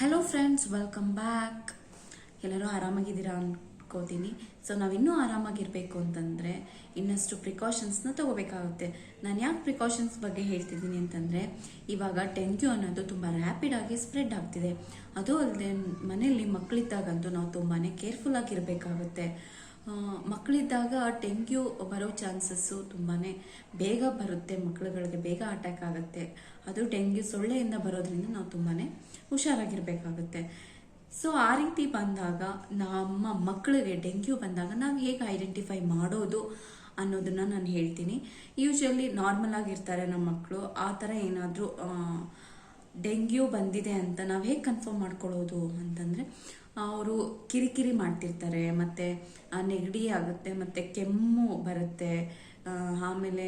Hello friends welcome back ಎಲ್ಲರೂ ಆರಾಮಾಗಿದ್ದೀರಾ ಅನ್ಕೋತೀನಿ. So ನಾವಿನ್ನೂ ಆರಾಮಾಗಿರಬೇಕು ಅಂತಂದರೆ ಇನ್ನಷ್ಟು ಪ್ರಿಕಾಷನ್ಸ್ನ ತಗೋಬೇಕಾಗುತ್ತೆ. ನಾನು ಯಾಕೆ ಪ್ರಿಕಾಷನ್ಸ್ ಬಗ್ಗೆ ಹೇಳ್ತಿದ್ದೀನಿ ಅಂತಂದರೆ, ಇವಾಗ ಡೆಂಗ್ಯೂ ಅನ್ನೋದು ತುಂಬ ರ್ಯಾಪಿಡಾಗಿ ಸ್ಪ್ರೆಡ್ ಆಗ್ತಿದೆ. ಅದು ಅಲ್ಲದೆ ಮನೆಯಲ್ಲಿ ಮಕ್ಕಳಿದ್ದಾಗಂತೂ ನಾವು ತುಂಬಾ ಕೇರ್ಫುಲ್ ಆಗಿರಬೇಕಾಗುತ್ತೆ. ಮಕ್ಕಳಿದ್ದಾಗ ಡೆಂಗ್ಯೂ ಬರೋ ಚಾನ್ಸಸ್ಸು ತುಂಬಾ ಬೇಗ ಬರುತ್ತೆ, ಮಕ್ಕಳುಗಳಿಗೆ ಬೇಗ ಅಟ್ಯಾಕ್ ಆಗುತ್ತೆ. ಅದು ಡೆಂಗ್ಯೂ ಸೊಳ್ಳೆಯಿಂದ ಬರೋದ್ರಿಂದ ನಾವು ತುಂಬಾ ಹುಷಾರಾಗಿರಬೇಕಾಗುತ್ತೆ. ಸೊ ಆ ರೀತಿ ಬಂದಾಗ ನಮ್ಮ ಮಕ್ಕಳಿಗೆ ಡೆಂಗ್ಯೂ ಬಂದಾಗ ನಾವು ಹೇಗೆ ಐಡೆಂಟಿಫೈ ಮಾಡೋದು ಅನ್ನೋದನ್ನ ನಾನು ಹೇಳ್ತೀನಿ. ಯೂಶ್ವಲಿ ನಾರ್ಮಲ್ ಆಗಿರ್ತಾರೆ ನಮ್ಮ ಮಕ್ಕಳು, ಆ ಥರ ಏನಾದರೂ ಡೆಂಗ್ಯೂ ಬಂದಿದೆ ಅಂತ ನಾವು ಹೇಗೆ ಕನ್ಫರ್ಮ್ ಮಾಡ್ಕೊಳ್ಳೋದು ಅಂತಂದರೆ ಅವರು ಕಿರಿಕಿರಿ ಮಾಡ್ತಿರ್ತಾರೆ, ಮತ್ತು ನೆಗಡಿ ಆಗುತ್ತೆ, ಮತ್ತು ಕೆಮ್ಮು ಬರುತ್ತೆ ಆಮೇಲೆ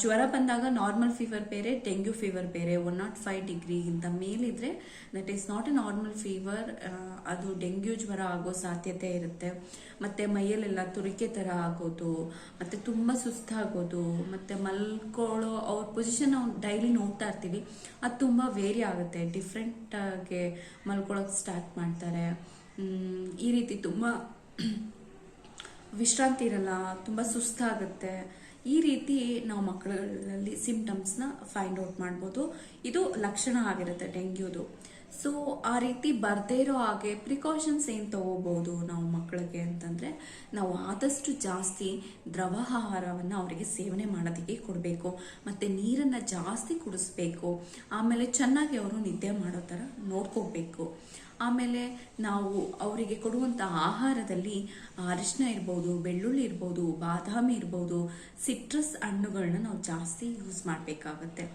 ಜ್ವರ ಬಂದಾಗ ನಾರ್ಮಲ್ ಫೀವರ್ ಬೇರೆ ಡೆಂಗ್ಯೂ ಫೀವರ್ ಬೇರೆ ಒನ್ ನಾಟ್ ಫೈವ್ ಡಿಗ್ರಿಗಿಂತ ಮೇಲಿದ್ರೆ that is not a normal fever ಅದು ಡೆಂಗ್ಯೂ ಜ್ವರ ಆಗೋ ಸಾಧ್ಯತೆ ಇರುತ್ತೆ. ಮತ್ತು ಮೈಯಲ್ಲೆಲ್ಲ ತುರಿಕೆ ಥರ ಆಗೋದು, ಮತ್ತು ತುಂಬ ಸುಸ್ತಾಗೋದು, ಮತ್ತು ಮಲ್ಕೊಳ್ಳೋ, ಅವ್ರ ಪೊಸಿಷನ್ ನಾವು ಡೈಲಿ ನೋಡ್ತಾ ಇರ್ತೀವಿ. ಅದು ತುಂಬ ವೇರಿ ಆಗುತ್ತೆ. ಡಿಫ್ರೆಂಟಾಗಿ ಮಲ್ಕೊಳ್ಳೋಕೆ ಸ್ಟಾರ್ಟ್ ಮಾಡ್ತಾರೆ. ಈ ರೀತಿ ತುಂಬ ವಿಶ್ರಾಂತಿ ಇರಲ್ಲ, ತುಂಬ ಸುಸ್ತಾಗುತ್ತೆ. ಈ ರೀತಿ ನಾವು ಮಕ್ಕಳಲ್ಲಿ ಸಿಂಪ್ಟಮ್ಸ್ನ ಫೈಂಡ್ ಔಟ್ ಮಾಡ್ಬೋದು. ಇದು ಲಕ್ಷಣ ಆಗಿರುತ್ತೆ ಡೆಂಗ್ಯೂದು. ಸೊ ಆ ರೀತಿ ಬರದೇ ಇರೋ ಹಾಗೆ ಪ್ರಿಕಾಷನ್ಸ್ ಏನು ತಗೋಬಹುದು ನಾವು ಮಕ್ಕಳಿಗೆ ಅಂತಂದರೆ, ನಾವು ಆದಷ್ಟು ಜಾಸ್ತಿ ದ್ರವ ಆಹಾರವನ್ನು ಅವರಿಗೆ ಸೇವನೆ ಮಾಡೋದಕ್ಕೆ ಕೊಡಬೇಕು. ಮತ್ತು ನೀರನ್ನು ಜಾಸ್ತಿ ಕುಡಿಸ್ಬೇಕು. ಆಮೇಲೆ ಚೆನ್ನಾಗಿ ಅವರು ನಿದ್ದೆ ಮಾಡೋ ಥರ ನೋಡ್ಕೋಬೇಕು. ಆಮೇಲೆ ನಾವು ಅವರಿಗೆ ಕೊಡುವಂಥ ಆಹಾರದಲ್ಲಿ ಅರಿಶಿನ ಇರ್ಬೋದು, ಬೆಳ್ಳುಳ್ಳಿ ಇರ್ಬೋದು, ಬಾದಾಮಿ ಇರ್ಬೋದು, ಸಿಟ್ರಸ್ ಹಣ್ಣುಗಳನ್ನ ನಾವು ಜಾಸ್ತಿ ಯೂಸ್ ಮಾಡಬೇಕಾಗತ್ತೆ.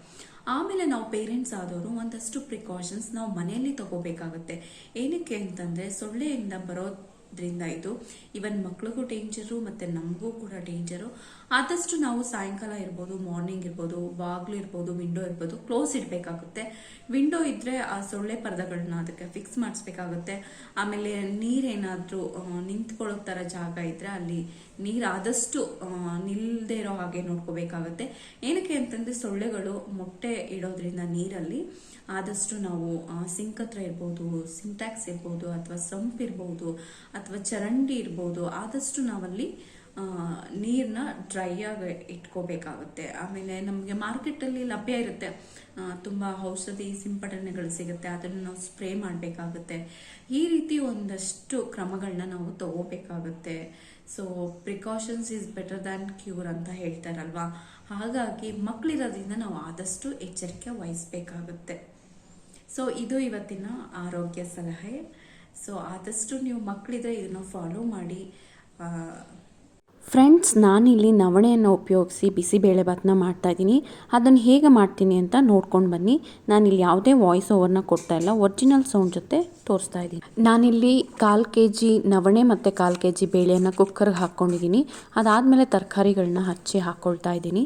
ಆಮೇಲೆ ನಾವು ಪೇರೆಂಟ್ಸ್ ಆದವರು ಒಂದಷ್ಟು ಪ್ರಿಕಾಷನ್ಸ್ ನಾವು ಮನೆಯಲ್ಲಿ ತಗೋಬೇಕಾಗುತ್ತೆ. ಏನಕ್ಕೆ ಅಂತಂದರೆ, ಸೊಳ್ಳೆಯಿಂದ ಬರೋದ್ರಿಂದ ಇದು ಇವನ್ ಮಕ್ಳಿಗೂ ಡೇಂಜರು ಮತ್ತು ನಮಗೂ ಕೂಡ ಡೇಂಜರು ಆದಷ್ಟು ನಾವು ಸಾಯಂಕಾಲ ಇರ್ಬೋದು ಮಾರ್ನಿಂಗ್ ಇರ್ಬೋದು ಬಾಗ್ಲು ಇರ್ಬೋದು ವಿಂಡೋ ಇರ್ಬೋದು ಕ್ಲೋಸ್ ಇಡಬೇಕಾಗುತ್ತೆ. ವಿಂಡೋ ಇದ್ರೆ ಆ ಸೊಳ್ಳೆ ಪರ್ದಗಳನ್ನ ಅದಕ್ಕೆ ಫಿಕ್ಸ್ ಮಾಡಿಸ್ಬೇಕಾಗುತ್ತೆ. ಆಮೇಲೆ ನೀರೇನಾದರೂ ನಿಂತ್ಕೊಳ್ಳೋ ಥರ ಜಾಗ ಇದ್ರೆ ಅಲ್ಲಿ ನೀರು ಆದಷ್ಟು ನಿಲ್ಲದೆ ಇರೋ ಹಾಗೆ ನೋಡ್ಕೋಬೇಕಾಗುತ್ತೆ. ಏನಕ್ಕೆ ಅಂತಂದ್ರೆ ಸೊಳ್ಳೆಗಳು ಮೊಟ್ಟೆ ಇಡೋದ್ರಿಂದ ನೀರಲ್ಲಿ ಆದಷ್ಟು ನಾವು ಸಿಂಕ್ ಹತ್ರ ಇರ್ಬೋದು ಸಿಂಟ್ಯಾಕ್ಸ್ ಇರ್ಬೋದು, ಅಥವಾ ಸಂಪ್ ಇರ್ಬೋದು, ಅಥವಾ ಚರಂಡಿ ಇರ್ಬೋದು, ಆದಷ್ಟು ನಾವಲ್ಲಿ ನೀರನ್ನ ಡ್ರೈ ಆಗಿ ಇಟ್ಕೋಬೇಕಾಗುತ್ತೆ. ಆಮೇಲೆ ನಮಗೆ ಮಾರ್ಕೆಟಲ್ಲಿ ಲಭ್ಯ ಇರುತ್ತೆ. ತುಂಬ ಔಷಧಿ ಸಿಂಪಡಣೆಗಳು ಸಿಗುತ್ತೆ. ಅದನ್ನು ನಾವು ಸ್ಪ್ರೇ ಮಾಡಬೇಕಾಗುತ್ತೆ. ಈ ರೀತಿ ಒಂದಷ್ಟು ಕ್ರಮಗಳನ್ನ ನಾವು ತಗೋಬೇಕಾಗುತ್ತೆ. So precautions is better than cure ಅಂತ ಹೇಳ್ತಾರಲ್ವಾ? ಹಾಗಾಗಿ ಮಕ್ಕಳಿರೋದ್ರಿಂದ ನಾವು ಆದಷ್ಟು ಎಚ್ಚರಿಕೆ ವಹಿಸ್ಬೇಕಾಗುತ್ತೆ. ಸೊ ಇದು ಇವತ್ತಿನ ಆರೋಗ್ಯ ಸಲಹೆ. ಸೊ ಆದಷ್ಟು ನೀವು ಮಕ್ಕಳಿದ್ರೆ ಇದನ್ನು ಫಾಲೋ ಮಾಡಿ. ಫ್ರೆಂಡ್ಸ್ ನಾನಿಲ್ಲಿ ನವಣೆಯನ್ನು ಉಪಯೋಗಿಸಿ ಬಿಸಿಬೇಳೆಭಾತನ್ನ ಮಾಡ್ತಾಯಿದ್ದೀನಿ ಅದನ್ನು ಹೇಗೆ ಮಾಡ್ತೀನಿ ಅಂತ ನೋಡ್ಕೊಂಡು ಬನ್ನಿ. ನಾನಿಲ್ಲಿ ಯಾವುದೇ ವಾಯ್ಸ್ ಓವರ್ನ ಕೊಡ್ತಾ ಇಲ್ಲ. ಒರಿಜಿನಲ್ ಸೌಂಡ್ ಜೊತೆ ತೋರಿಸ್ತಾ ಇದ್ದೀನಿ. ನಾನಿಲ್ಲಿ ಕಾಲು ಕೆ ಜಿ ನವಣೆ ಮತ್ತು ಕಾಲು ಕೆ ಜಿ ಬೇಳೆಯನ್ನು ಕುಕ್ಕರ್ಗೆ ಹಾಕ್ಕೊಂಡಿದ್ದೀನಿ. ಅದಾದಮೇಲೆ ತರಕಾರಿಗಳನ್ನ ಹಚ್ಚಿ ಹಾಕ್ಕೊಳ್ತಾ ಇದ್ದೀನಿ.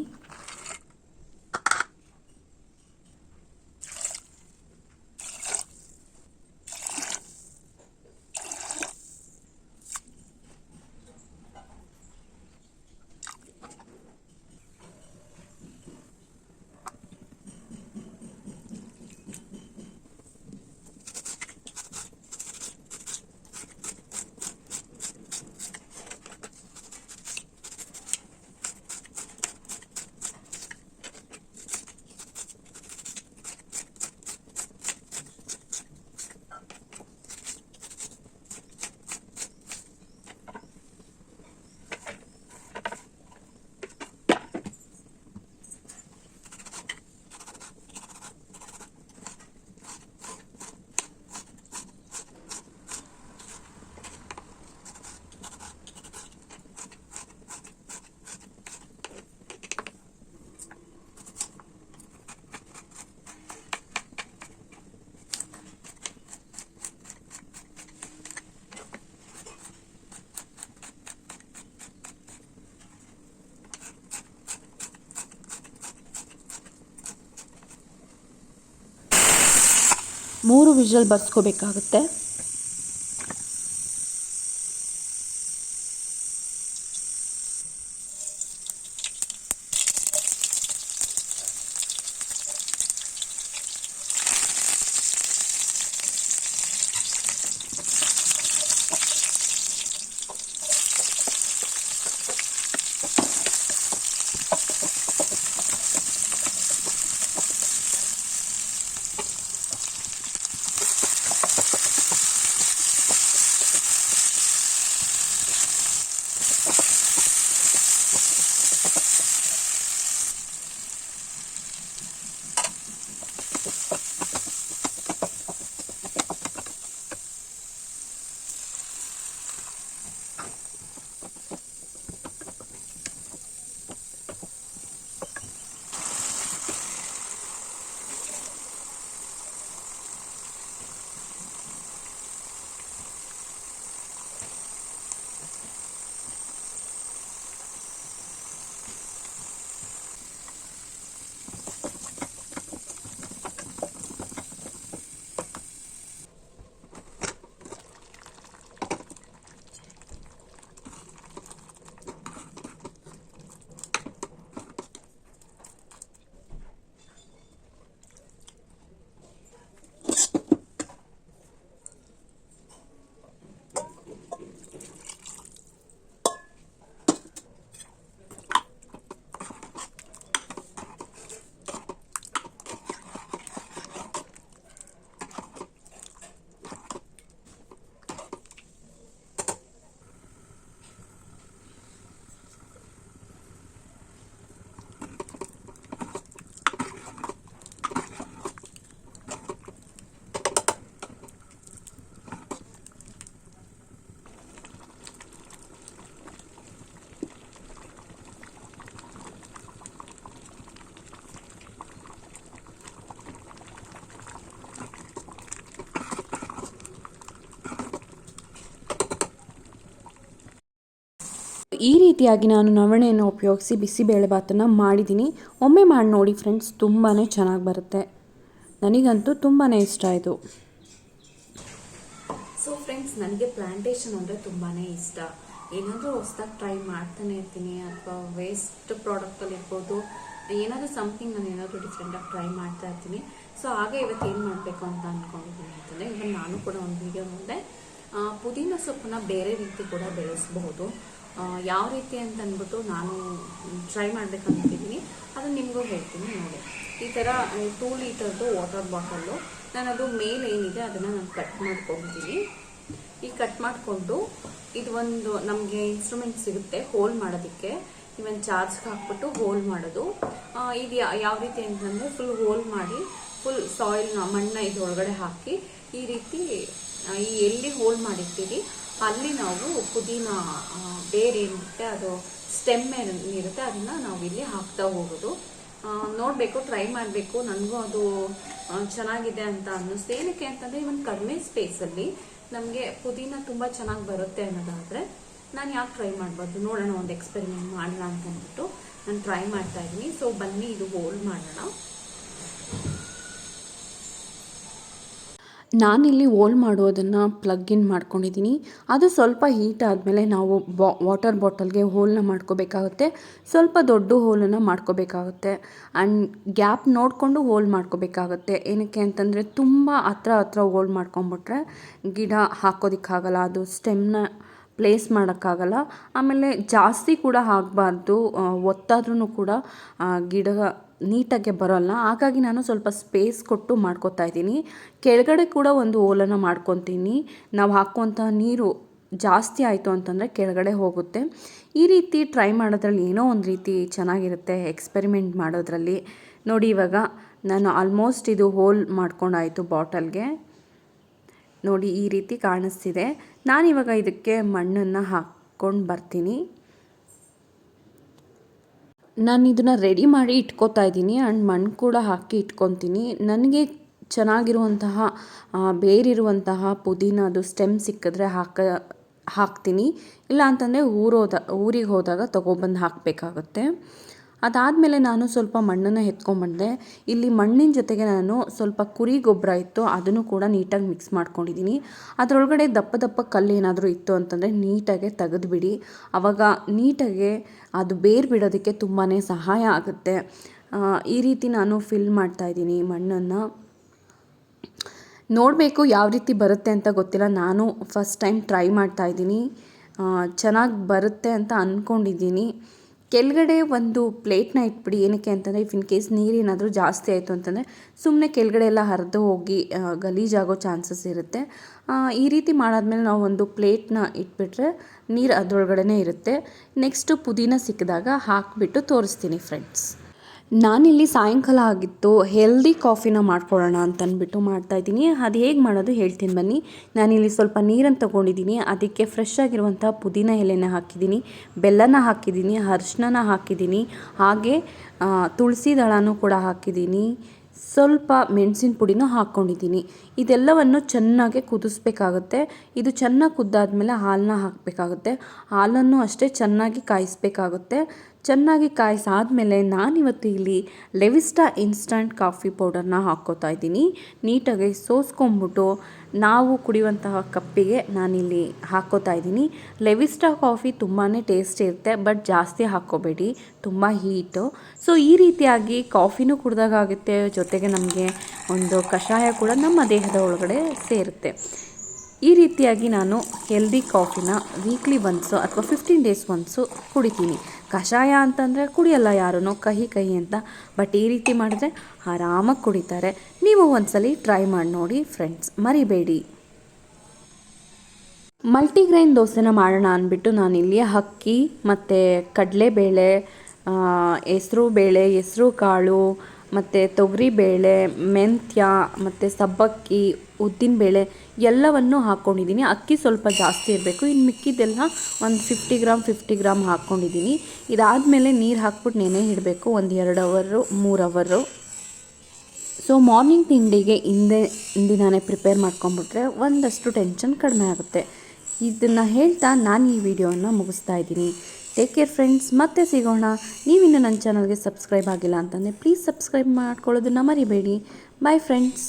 ಮೂರು ವಿಷಲ್ ಬರ್ಸ್ಕೋಬೇಕಾಗುತ್ತೆ. ಈ ರೀತಿಯಾಗಿ ನಾನು ನವಣೆಯನ್ನು ಉಪಯೋಗಿಸಿ ಬಿಸಿಬೇಳೆಭಾತನ್ನು ಮಾಡಿದ್ದೀನಿ. ಒಮ್ಮೆ ಮಾಡಿ ನೋಡಿ ಫ್ರೆಂಡ್ಸ್ ತುಂಬಾ ಚೆನ್ನಾಗಿ ಬರುತ್ತೆ. ನನಗಂತೂ ತುಂಬಾ ಇಷ್ಟ ಆಯಿತು ಸೊ ಫ್ರೆಂಡ್ಸ್ ನನಗೆ ಪ್ಲಾಂಟೇಶನ್ ಅಂದರೆ ತುಂಬಾ ಇಷ್ಟ. ಏನಾದರೂ ಹೊಸ್ದಾಗಿ ಟ್ರೈ ಮಾಡ್ತಾನೆ ಇರ್ತೀನಿ ಅಥವಾ ವೇಸ್ಟ್ ಪ್ರಾಡಕ್ಟಲ್ಲಿ ಇರ್ಬೋದು. ಏನಾದರೂ ಸಮಥಿಂಗ್ ನಾನು ಏನಾದರೂ ಡಿಫ್ರೆಂಟಾಗಿ ಟ್ರೈ ಮಾಡ್ತಾ ಇರ್ತೀನಿ. ಸೊ ಹಾಗೆ ಇವತ್ತು ಏನು ಮಾಡಬೇಕು ಅಂತ ಅಂದ್ಕೊಂಡಿದ್ದೀನಿ ಅಂತಂದರೆ ನಾನು ಕೂಡ ಒಂದು ವಿಡಿಯೋ ಮುಂದೆ ಪುದೀನ ಸೊಪ್ಪನ್ನ ಬೇರೆ ರೀತಿ ಕೂಡ ಬೆಳೆಸಬಹುದು. ಯಾವ ರೀತಿ ಅಂತ ಅಂದ್ಬಿಟ್ಟು ನಾನು ಟ್ರೈ ಮಾಡ್ಬೇಕಂತಿದ್ದೀನಿ. ಅದು ನಿಮಗೂ ಹೇಳ್ತೀನಿ ನೋಡಿ. ಈ ಥರ ಟೂ ಲೀಟರ್ದು ವಾಟರ್ ಬಾಟಲ್ಲು ನಾನು ಅದು ಮೇಲೆ ಏನಿದೆ ಅದನ್ನು ನಾನು ಕಟ್ ಮಾಡ್ಕೊಳ್ತೀನಿ ಈ ಕಟ್ ಮಾಡಿಕೊಂಡು ಇದು ಒಂದು ನಮಗೆ ಇನ್ಸ್ಟ್ರೂಮೆಂಟ್ ಸಿಗುತ್ತೆ ಹೋಲ್ ಮಾಡೋದಕ್ಕೆ. ಇವನ್ ಚಾರ್ಜ್ಗೆ ಹಾಕ್ಬಿಟ್ಟು ಹೋಲ್ ಮಾಡೋದು. ಇದು ಯಾವ ರೀತಿ ಅಂತಂದರೆ ಫುಲ್ ಹೋಲ್ ಮಾಡಿ ಫುಲ್ ಸಾಯಿಲ್ನ ಮಣ್ಣ ಇದ್ರೊಳಗಡೆ ಹಾಕಿ, ಈ ರೀತಿ ಈ ಎಲ್ಲಿ ಹೋಲ್ ಮಾಡಿರ್ತೀವಿ ಅಲ್ಲಿ ನಾವು ಪುದೀನ ಬೇರೇನಿರುತ್ತೆ ಅದು ಸ್ಟೆಮ್ ಏನಿರುತ್ತೆ ಅದನ್ನ ನಾವು ಇಲ್ಲಿ ಹಾಕ್ತಾ ಹೋಗೋದು. ನೋಡಬೇಕು ಟ್ರೈ ಮಾಡಬೇಕು. ನನಗೂ ಅದು ಚೆನ್ನಾಗಿದೆ ಅಂತ ಅನ್ನಿಸ್ತು. ಏನಕ್ಕೆ ಅಂತಂದರೆ ಇವನ್ ಕಡಿಮೆ ಸ್ಪೇಸಲ್ಲಿ ನಮಗೆ ಪುದೀನ ತುಂಬ ಚೆನ್ನಾಗಿ ಬರುತ್ತೆ ಅನ್ನೋದಾದರೆ ನಾನು ಯಾಕೆ ಟ್ರೈ ಮಾಡ್ಬಾರ್ದು? ನೋಡೋಣ, ಒಂದು ಎಕ್ಸ್ಪೆರಿಮೆಂಟ್ ಮಾಡೋಣ ಅಂತ ಅಂದ್ಬಿಟ್ಟು ನಾನು ಟ್ರೈ ಮಾಡ್ತಾ ಇದ್ದೀನಿ. ಸೊ ಬನ್ನಿ, ಇದು ಹೋಲ್ಡ್ ಮಾಡೋಣ. ನಾನಿಲ್ಲಿ ಓಲ್ ಮಾಡೋದನ್ನು ಪ್ಲಗ್ ಇನ್ ಮಾಡ್ಕೊಂಡಿದ್ದೀನಿ ಅದು ಸ್ವಲ್ಪ ಹೀಟ್ ಆದಮೇಲೆ ನಾವು ಬಾ ವಾಟರ್ ಬಾಟಲ್ಗೆ ಹೋಲ್ನ ಮಾಡ್ಕೋಬೇಕಾಗುತ್ತೆ. ಸ್ವಲ್ಪ ದೊಡ್ಡ ಹೋಲನ್ನು ಮಾಡ್ಕೋಬೇಕಾಗುತ್ತೆ. ಆ್ಯಂಡ್ ಗ್ಯಾಪ್ ನೋಡಿಕೊಂಡು ಹೋಲ್ ಮಾಡ್ಕೋಬೇಕಾಗುತ್ತೆ. ಏನಕ್ಕೆ ಅಂತಂದರೆ ತುಂಬ ಹತ್ರ ಹತ್ರ ಹೋಲ್ ಮಾಡ್ಕೊಂಬಿಟ್ರೆ ಗಿಡ ಹಾಕೋದಕ್ಕಾಗಲ್ಲ, ಅದು ಸ್ಟೆಮ್ನ ಪ್ಲೇಸ್ ಮಾಡೋಕ್ಕಾಗಲ್ಲ. ಆಮೇಲೆ ಜಾಸ್ತಿ ಕೂಡ ಆಗಬಾರ್ದು ಒತ್ತಾದ್ರೂ ಕೂಡ ಗಿಡ ನೀಟಾಗೆ ಬರೋಲ್ಲ. ಹಾಗಾಗಿ ನಾನು ಸ್ವಲ್ಪ ಸ್ಪೇಸ್ ಕೊಟ್ಟು ಮಾಡ್ಕೋತಾ ಇದ್ದೀನಿ. ಕೆಳಗಡೆ ಕೂಡ ಒಂದು ಓಲನ್ನು ಮಾಡ್ಕೊತೀನಿ. ನಾವು ಹಾಕುವಂಥ ನೀರು ಜಾಸ್ತಿ ಆಯಿತು ಅಂತಂದರೆ ಕೆಳಗಡೆ ಹೋಗುತ್ತೆ. ಈ ರೀತಿ ಟ್ರೈ ಮಾಡೋದ್ರಲ್ಲಿ ಏನೋ ಒಂದು ರೀತಿ ಚೆನ್ನಾಗಿರುತ್ತೆ ಎಕ್ಸ್ಪೆರಿಮೆಂಟ್ ಮಾಡೋದ್ರಲ್ಲಿ. ನೋಡಿ ಇವಾಗ ನಾನು ಆಲ್ಮೋಸ್ಟ್ ಇದು ಹೋಲ್ ಮಾಡ್ಕೊಂಡಾಯಿತು ಬಾಟಲ್ಗೆ. ನೋಡಿ ಈ ರೀತಿ ಕಾಣಿಸ್ತಿದೆ. ನಾನಿವಾಗ ಇದಕ್ಕೆ ಮಣ್ಣನ್ನು ಹಾಕ್ಕೊಂಡು ಬರ್ತೀನಿ. ನಾನು ಇದನ್ನು ರೆಡಿ ಮಾಡಿ ಇಟ್ಕೋತಾ ಇದ್ದೀನಿ ಆ್ಯಂಡ್ ಮಣ್ಣು ಕೂಡ ಹಾಕಿ ಇಟ್ಕೊತೀನಿ. ನನಗೆ ಚೆನ್ನಾಗಿರುವಂತಹ ಬೇರಿರುವಂತಹ ಪುದೀನದು ಸ್ಟೆಮ್ ಸಿಕ್ಕಿದ್ರೆ ಹಾಕ, ಹಾಕ್ತೀನಿ. ಇಲ್ಲ ಅಂತಂದರೆ ಊರೋದ, ಊರಿಗೆ ಹೋದಾಗ ತೊಗೊಬಂದು ಹಾಕಬೇಕಾಗುತ್ತೆ. ಅದಾದಮೇಲೆ ನಾನು ಸ್ವಲ್ಪ ಮಣ್ಣನ್ನು ಎತ್ಕೊಂಡ್ಬಂದೆ. ಇಲ್ಲಿ ಮಣ್ಣಿನ ಜೊತೆಗೆ ನಾನು ಸ್ವಲ್ಪ ಕುರಿ ಗೊಬ್ಬರ ಇತ್ತು, ಅದನ್ನು ಕೂಡ ನೀಟಾಗಿ ಮಿಕ್ಸ್ ಮಾಡ್ಕೊಂಡಿದ್ದೀನಿ. ಅದರೊಳಗಡೆ ದಪ್ಪ ದಪ್ಪ ಕಲ್ಲು ಏನಾದರೂ ಇತ್ತು ಅಂತಂದರೆ ನೀಟಾಗೆ ತೆಗೆದುಬಿಡಿ. ಆವಾಗ ನೀಟಾಗೆ ಅದು ಬೇರು ಬಿಡೋದಕ್ಕೆ ತುಂಬಾ ಸಹಾಯ ಆಗುತ್ತೆ. ಈ ರೀತಿ ನಾನು ಫಿಲ್ ಮಾಡ್ತಾಯಿದ್ದೀನಿ ಮಣ್ಣನ್ನು. ನೋಡಬೇಕು ಯಾವ ರೀತಿ ಬರುತ್ತೆ ಅಂತ ಗೊತ್ತಿಲ್ಲ. ನಾನು ಫಸ್ಟ್ ಟೈಮ್ ಟ್ರೈ ಮಾಡ್ತಾ ಇದ್ದೀನಿ. ಚೆನ್ನಾಗಿ ಬರುತ್ತೆ ಅಂತ ಅಂದ್ಕೊಂಡಿದ್ದೀನಿ ಕೆಳಗಡೆ ಒಂದು ಪ್ಲೇಟ್ನ ಇಟ್ಬಿಡಿ. ಏನಕ್ಕೆ ಅಂತಂದರೆ ಇಫ್ ಇನ್ ಕೇಸ್ ನೀರೇನಾದರೂ ಜಾಸ್ತಿ ಆಯಿತು ಅಂತಂದರೆ ಸುಮ್ಮನೆ ಕೆಳಗಡೆ ಎಲ್ಲ ಹರಿದು ಹೋಗಿ ಗಲೀಜಾಗೋ ಚಾನ್ಸಸ್ ಇರುತ್ತೆ. ಈ ರೀತಿ ಮಾಡಾದ್ಮೇಲೆ ನಾವು ಒಂದು ಪ್ಲೇಟ್ನ ಇಟ್ಬಿಟ್ರೆ ನೀರು ಅದರೊಳಗಡೆ ಇರುತ್ತೆ. ನೆಕ್ಸ್ಟು ಪುದೀನ ಸಿಕ್ಕಿದಾಗ ಹಾಕಿಬಿಟ್ಟು ತೋರಿಸ್ತೀನಿ ಫ್ರೆಂಡ್ಸ್ ನಾನಿಲ್ಲಿ ಸಾಯಂಕಾಲ ಆಗಿತ್ತು ಹೆಲ್ದಿ ಕಾಫಿನ ಮಾಡ್ಕೊಳ್ಳೋಣ ಅಂತ ಅಂದ್ಬಿಟ್ಟು ಮಾಡ್ತಾಯಿದ್ದೀನಿ ಅದು ಹೇಗೆ ಮಾಡೋದು ಹೇಳ್ತೀನಿ ಬನ್ನಿ. ನಾನಿಲ್ಲಿ ಸ್ವಲ್ಪ ನೀರನ್ನು ತೊಗೊಂಡಿದ್ದೀನಿ. ಅದಕ್ಕೆ ಫ್ರೆಶ್ ಆಗಿರುವಂಥ ಪುದೀನ ಎಲೆನ ಹಾಕಿದ್ದೀನಿ. ಬೆಲ್ಲನ ಹಾಕಿದ್ದೀನಿ ಅರ್ಶಿನ ಹಾಕಿದ್ದೀನಿ. ಹಾಗೆ ತುಳಸಿ ದಳನೂ ಕೂಡ ಹಾಕಿದ್ದೀನಿ. ಸ್ವಲ್ಪ ಮೆಣಸಿನ ಪುಡಿನೂ ಹಾಕ್ಕೊಂಡಿದ್ದೀನಿ. ಇದೆಲ್ಲವನ್ನು ಚೆನ್ನಾಗಿ ಕುದಿಸ್ಬೇಕಾಗುತ್ತೆ. ಇದು ಚೆನ್ನಾಗಿ ಕುದ್ದಾದ್ಮೇಲೆ ಹಾಲನ್ನ ಹಾಕಬೇಕಾಗುತ್ತೆ. ಹಾಲನ್ನು ಅಷ್ಟೇ ಚೆನ್ನಾಗಿ ಕಾಯಿಸ್ಬೇಕಾಗುತ್ತೆ. ಚೆನ್ನಾಗಿ ಕಾಯಿಸಾದ್ಮೇಲೆ ನಾನಿವತ್ತು ಇಲ್ಲಿ ಲೆವಿಸ್ಟಾ ಇನ್ಸ್ಟಂಟ್ ಕಾಫಿ ಪೌಡರ್ನ ಹಾಕ್ಕೋತಾ ಇದ್ದೀನಿ. ನೀಟಾಗಿ ಸೋಸ್ಕೊಂಬಿಟ್ಟು ನಾವು ಕುಡಿಯುವಂತಹ ಕಪ್ಪಿಗೆ ನಾನಿಲ್ಲಿ ಹಾಕ್ಕೋತಾ ಇದ್ದೀನಿ. ಲೆವಿಸ್ಟಾ ಕಾಫಿ ತುಂಬಾ ಟೇಸ್ಟ್ ಇರುತ್ತೆ ಬಟ್ ಜಾಸ್ತಿ ಹಾಕ್ಕೋಬೇಡಿ. ತುಂಬ ಹೀಟು ಸೊ ಈ ರೀತಿಯಾಗಿ ಕಾಫಿನೂ ಕುಡ್ದಾಗುತ್ತೆ ಜೊತೆಗೆ ನಮಗೆ ಒಂದು ಕಷಾಯ ಕೂಡ ನಮ್ಮ ದೇಹದ ಒಳಗಡೆ ಸೇರುತ್ತೆ. ಈ ರೀತಿಯಾಗಿ ನಾನು ಹೆಲ್ದಿ ಕಾಫಿನ ವೀಕ್ಲಿ ಒನ್ಸು ಅಥವಾ ಫಿಫ್ಟೀನ್ ಡೇಸ್ ಒನ್ಸು ಕುಡಿತೀನಿ. ಕಷಾಯ ಅಂತಂದರೆ ಕುಡಿಯಲ್ಲ ಯಾರೂ ಕಹಿ ಕಹಿ ಅಂತ. ಬಟ್ ಈ ರೀತಿ ಮಾಡಿದ್ರೆ ಆರಾಮಾಗಿ ಕುಡಿತಾರೆ. ನೀವು ಒಂದ್ಸಲಿ ಟ್ರೈ ಮಾಡಿ ನೋಡಿ ಫ್ರೆಂಡ್ಸ್ ಮರಿಬೇಡಿ. ಮಲ್ಟಿಗ್ರೈನ್ ದೋಸೆನ ಮಾಡೋಣ ಅಂದ್ಬಿಟ್ಟು ನಾನು ಇಲ್ಲಿ ಅಕ್ಕಿ ಮತ್ತು ಕಡಲೆಬೇಳೆ ಹೆಸರು ಬೇಳೆ, ಹೆಸರು ಕಾಳು ಮತ್ತು ತೊಗರಿಬೇಳೆ ಮೆಂತ್ಯ, ಮತ್ತು ಸಬ್ಬಕ್ಕಿ ಉದ್ದಿನಬೇಳೆ ಎಲ್ಲವನ್ನು ಹಾಕ್ಕೊಂಡಿದ್ದೀನಿ. ಅಕ್ಕಿ ಸ್ವಲ್ಪ ಜಾಸ್ತಿ ಇರಬೇಕು. ಇನ್ನು ಮಿಕ್ಕಿದ್ದೆಲ್ಲ ಒಂದು ಫಿಫ್ಟಿ ಗ್ರಾಮ್ ಫಿಫ್ಟಿ ಗ್ರಾಮ್ ಹಾಕ್ಕೊಂಡಿದ್ದೀನಿ. ಇದಾದಮೇಲೆ ನೀರು ಹಾಕ್ಬಿಟ್ಟು ನೆನೆ ಇಡಬೇಕು. ಒಂದು ಎರಡು ಅವರು, ಮೂರು ಅವರು. ಸೊ ಮಾರ್ನಿಂಗ್ ತಿಂಡಿಗೆ ಹಿಂದೆ, ಹಿಂದಿನಾನೇ ಪ್ರಿಪೇರ್ ಮಾಡ್ಕೊಂಬಿಟ್ರೆ ಒಂದಷ್ಟು ಟೆನ್ಷನ್ ಕಡಿಮೆ ಆಗುತ್ತೆ. ಇದನ್ನು ಹೇಳ್ತಾ ನಾನು ಈ ವಿಡಿಯೋವನ್ನು ಮುಗಿಸ್ತಾ ಇದ್ದೀನಿ. ಟೇಕ್ ಕೇರ್ ಫ್ರೆಂಡ್ಸ್ ಮತ್ತೆ ಸಿಗೋಣ. ನೀವಿನ್ನು ನನ್ನ ಚಾನಲ್ಗೆ ಸಬ್ಸ್ಕ್ರೈಬ್ ಆಗಿಲ್ಲ ಅಂತಂದರೆ ಪ್ಲೀಸ್ ಸಬ್ಸ್ಕ್ರೈಬ್ ಮಾಡ್ಕೊಳ್ಳೋದನ್ನ ಮರಿಬೇಡಿ. Bye friends